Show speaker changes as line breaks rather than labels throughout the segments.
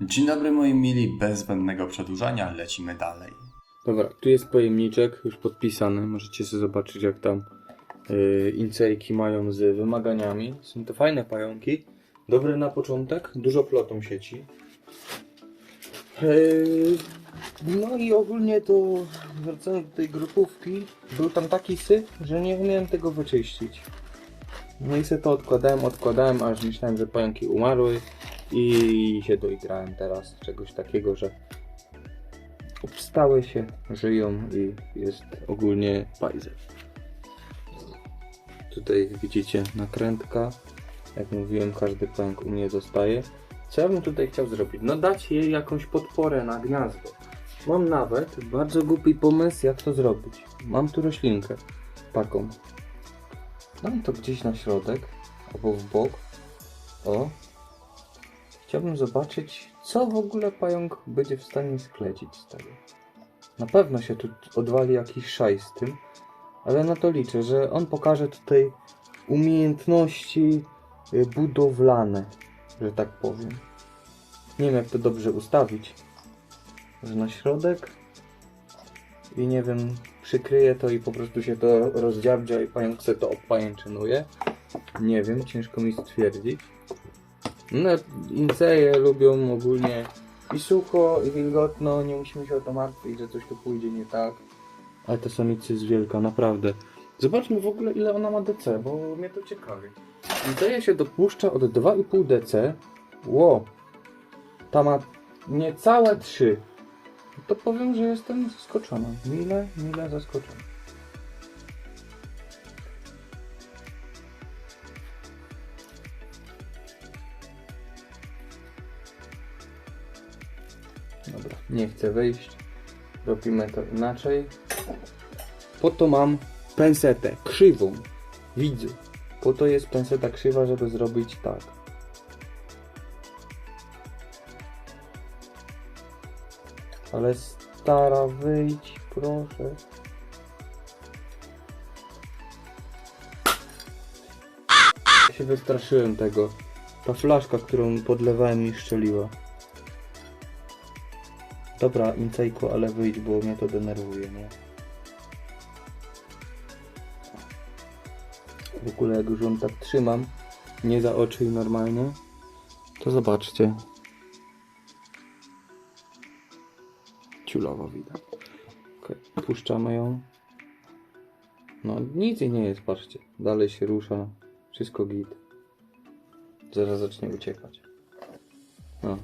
Dzień dobry moi mili, bez zbędnego przedłużania lecimy dalej.
Dobra, tu jest pojemniczek już podpisany. Możecie sobie zobaczyć, jak tam yy, mają z wymaganiami. Są to fajne pająki. Dobre na początek, dużo plotą sieci. Yy, no i ogólnie to wracając do tej grupówki, był tam taki syf, że nie umiałem tego wyczyścić. No i sobie to odkładałem, odkładałem, aż myślałem, że pająki umarły i się doigrałem teraz czegoś takiego, że obstały się, żyją i jest ogólnie bajzer. Tutaj widzicie nakrętka. Jak mówiłem, każdy pęk u mnie dostaje. Co ja bym tutaj chciał zrobić? No dać jej jakąś podporę na gniazdo. Mam nawet bardzo głupi pomysł, jak to zrobić. Mam tu roślinkę taką. Dam to gdzieś na środek, albo w bok. O. Chciałbym zobaczyć, co w ogóle pająk będzie w stanie sklecić z tego. Na pewno się tu odwali jakiś szaj z tym, ale na to liczę, że on pokaże tutaj umiejętności y, budowlane, że tak powiem. Nie wiem jak to dobrze ustawić. Że na środek i nie wiem, przykryje to i po prostu się to rozdziabdzia i pająk se to opajęczynuje. Nie wiem, ciężko mi stwierdzić. No, inceje lubią ogólnie i sucho, i wilgotno, nie musimy się o to martwić, że coś tu pójdzie nie tak. Ale ta samica jest wielka, naprawdę. Zobaczmy w ogóle ile ona ma DC, bo mnie to ciekawi. Inceje się dopuszcza od 2,5 DC. Ło! Ta ma niecałe 3. To powiem, że jestem zaskoczona. Mile, mile zaskoczona. Nie chcę wyjść. Robimy to inaczej. Po to mam pensetę krzywą. Widzę. Po to jest penseta krzywa, żeby zrobić tak. Ale stara, wyjdź, proszę. Się wystraszyłem tego. Ta flaszka, którą podlewałem mi szczeliła. Dobra, Incejku, ale wyjdź, bo mnie to denerwuje, nie? W ogóle jak już on tak trzymam, nie za oczy i normalnie, to zobaczcie. Ciulowo widać. Okej, puszczamy ją. No nic jej nie jest, patrzcie. Dalej się rusza. Wszystko git. Zaraz zacznie uciekać. No.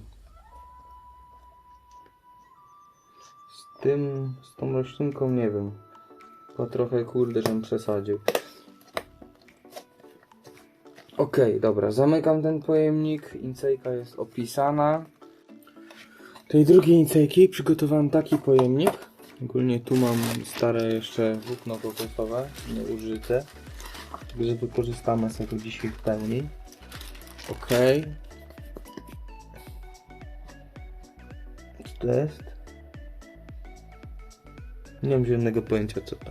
Tym, z tą roślinką nie wiem. To trochę kurde, żem przesadził. Okej, dobra, zamykam ten pojemnik. Incejka jest opisana. Tej drugiej incejki przygotowałem taki pojemnik. Ogólnie tu mam stare jeszcze włókno kokosowe, nieużyte. Także wykorzystamy sobie dzisiaj w pełni. Okej. Co to jest? Nie mam żadnego pojęcia co to.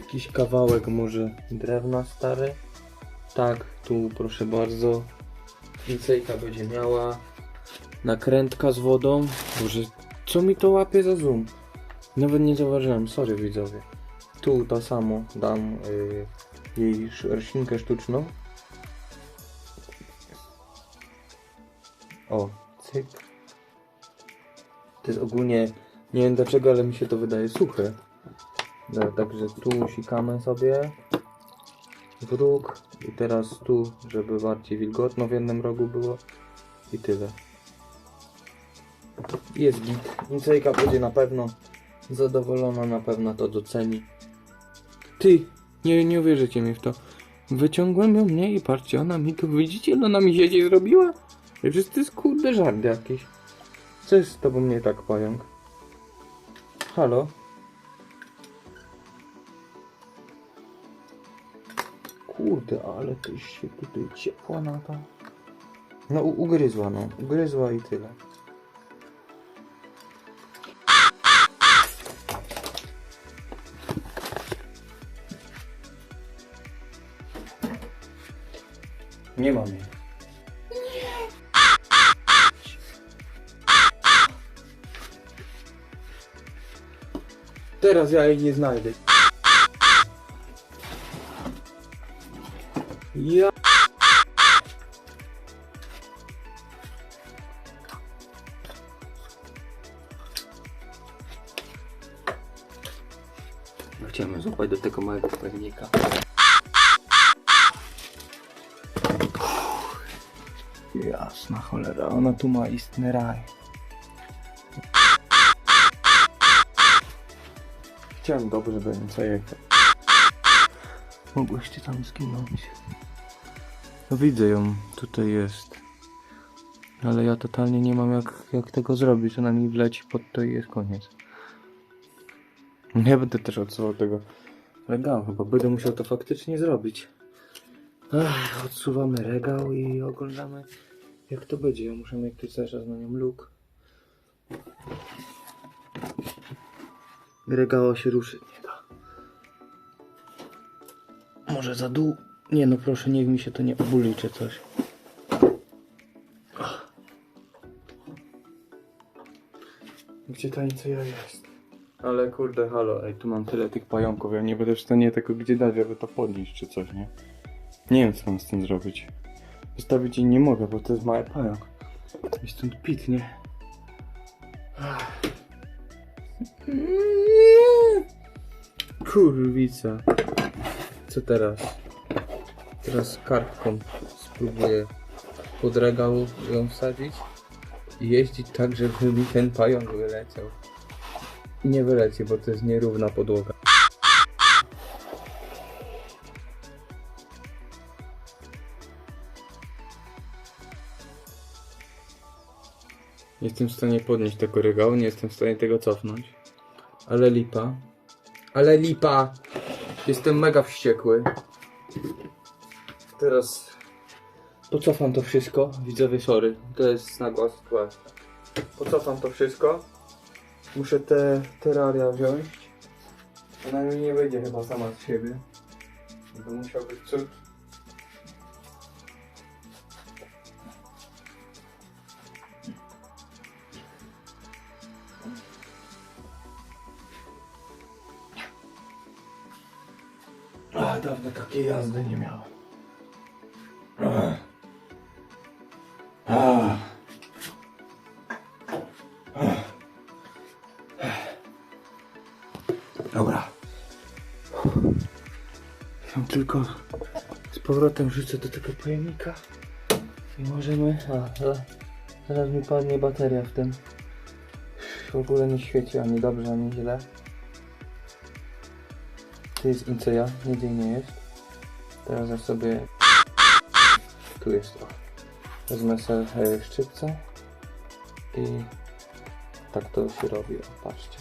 Jakiś kawałek może drewna stary. Tak, tu proszę bardzo. Incejka będzie miała. Nakrętka z wodą. Boże, co mi to łapie za zoom? Nawet nie zauważyłem, sorry widzowie. Tu to samo dam y, jej roślinkę sztuczną. O, cyk. To jest ogólnie, nie wiem dlaczego, ale mi się to wydaje suche. Dobra, Także tu sikamy sobie w róg i teraz tu, żeby bardziej wilgotno w jednym rogu było i tyle. Jest git. Incejka będzie na pewno zadowolona, na pewno to doceni. Ty, nie, nie uwierzycie mi w to. Wyciągłem ją mnie i patrzcie, ona mi tu, widzicie, ona mi sieci zrobiła? Przecież to jest kurde żart jakiś. Co jest z tobą nie tak, pająk? Halo? Kurde, ale ty się tutaj ciepła na to. No, ugryzła, no. Ugryzła i tyle. Nie mam jej. Teraz ja jej nie znajdę. Ja... Chciałem złapać do tego małego pewnika. Jasna cholera, ona tu ma istny raj. Chciałem dobrze do niej zajechać. Mogłyście tam zginąć. No widzę ją, tutaj jest. Ale ja totalnie nie mam jak, jak tego zrobić. Ona mi wleci pod to i jest koniec. Nie będę też odsuwał tego regału, chyba będę musiał to faktycznie zrobić. Odsuwamy regał i oglądamy jak to będzie. Ja muszę mieć tu cały czas na nią luk. Regała się ruszyć nie da. Może za dół? Nie no proszę, niech mi się to nie obuli czy coś. Gdzie ta ja jest? Ale kurde, halo, ej, tu mam tyle tych pająków, ja nie będę w stanie tego gdzie dać, żeby to podnieść czy coś, nie? Nie wiem, co mam z tym zrobić. Zostawić jej nie mogę, bo to jest mały pająk. I stąd pitnie. Kurwica. Co teraz? Teraz kartką spróbuję pod regał ją wsadzić i jeździć tak, żeby mi ten pająk wyleciał. Nie wyleci, bo to jest nierówna podłoga. Nie jestem w stanie podnieść tego regału, nie jestem w stanie tego cofnąć. Ale lipa. Ale lipa! Jestem mega wściekły. Teraz pocofam to wszystko. Widzowie, sorry. To jest nagła sytuacja. Pocofam to wszystko. Muszę te terraria wziąć. Ona mi nie wyjdzie chyba sama z siebie. To musiał być cud. A, dawno takiej jazdy nie miałem. Ach. Ach. Dobra. Ja tylko z powrotem wrzucę do tego pojemnika i możemy... A, za- zaraz mi padnie bateria w tym. W ogóle nie świeci ani dobrze, ani źle. Tu jest Inceja, nigdzie nie jest. Teraz ja sobie... Tu jest o. Wezmę sobie e, szczypce i tak to się robi, patrzcie.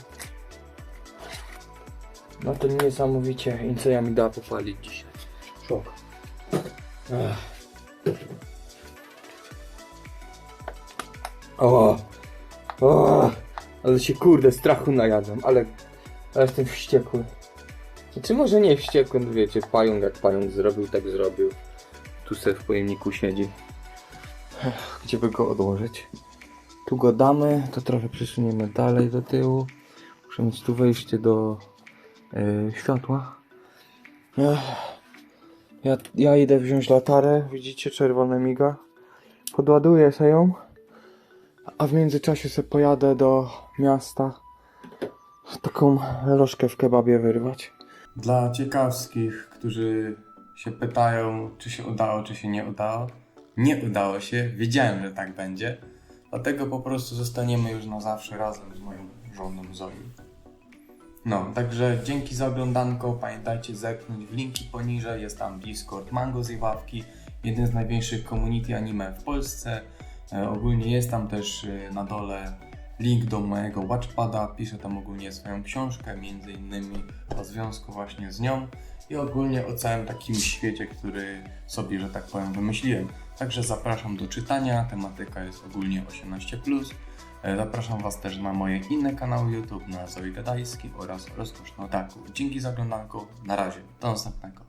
No to niesamowicie Inceja mi da popalić dzisiaj. Szok. Ach. O! O! Ale się kurde strachu najadłem, ale, ale jestem wściekły. Czy może nie wściekły, no wiecie, pająk jak pająk zrobił, tak zrobił. Tu se w pojemniku siedzi. Gdzie by go odłożyć? Tu go damy, to trochę przesuniemy dalej do tyłu. Muszę mieć tu wejście do e, światła. Ja, ja idę wziąć latarę, widzicie, czerwone miga. Podładuję sobie ją, a w międzyczasie sobie pojadę do miasta. Taką lożkę w kebabie wyrwać.
Dla ciekawskich, którzy się pytają, czy się udało, czy się nie udało. Nie udało się, wiedziałem, że tak będzie. Dlatego po prostu zostaniemy już na zawsze razem z moją żoną Zoe. No, także dzięki za oglądanko. Pamiętajcie zerknąć w linki poniżej. Jest tam Discord Mango z Iwawki, jeden z największych community anime w Polsce. E, ogólnie jest tam też e, na dole link do mojego Watchpada. Piszę tam ogólnie swoją książkę, między innymi o związku właśnie z nią i ogólnie o całym takim świecie, który sobie, że tak powiem, wymyśliłem. Także zapraszam do czytania. Tematyka jest ogólnie 18+. E, Zapraszam Was też na moje inne kanały YouTube, na Zoe Gadajski oraz Rozkoszny Otaku. Dzięki za oglądanko. Na razie. Do następnego.